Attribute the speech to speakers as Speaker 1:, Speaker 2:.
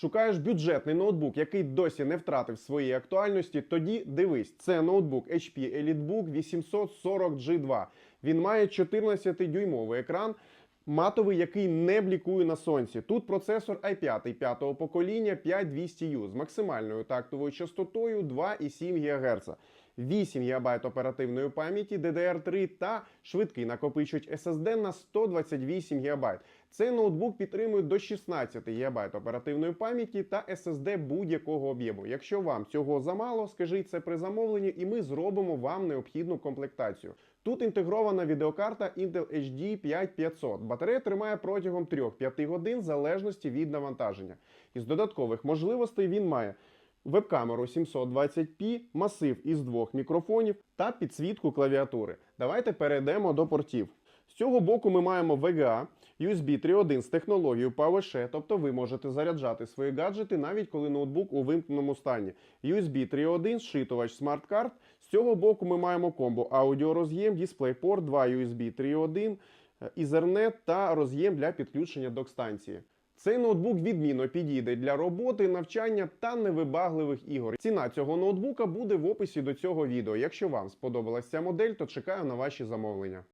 Speaker 1: Шукаєш бюджетний ноутбук, який досі не втратив своєї актуальності. Тоді дивись, це ноутбук HP EliteBook 840G2. Він має 14-дюймовий екран. Матовий, який не блікує на сонці. Тут процесор i5 п'ятого покоління 5200U з максимальною тактовою частотою 2,7 ГГц. 8 ГБ оперативної пам'яті DDR3 та швидкий накопичувач SSD на 128 ГБ. Цей ноутбук підтримує до 16 ГБ оперативної пам'яті та SSD будь-якого об'єму. Якщо вам цього замало, скажіть це при замовленні, і ми зробимо вам необхідну комплектацію. Тут інтегрована відеокарта Intel HD 5500. Батарея тримає протягом 3-5 годин в залежності від навантаження. Із додаткових можливостей він має веб-камеру 720p, масив із двох мікрофонів та підсвітку клавіатури. Давайте перейдемо до портів. З цього боку ми маємо VGA, USB 3.1 з технологією PowerShare, тобто ви можете заряджати свої гаджети навіть коли ноутбук у вимкненому стані. USB 3.1, зшитувач Smart Card. З цього боку ми маємо комбо аудіороз'єм, DisplayPort, 2 USB 3.1, е, Ethernet та роз'єм для підключення док-станції. Цей ноутбук відмінно підійде для роботи, навчання та невибагливих ігор. Ціна цього ноутбука буде в описі до цього відео. Якщо вам сподобалася модель, то чекаю на ваші замовлення.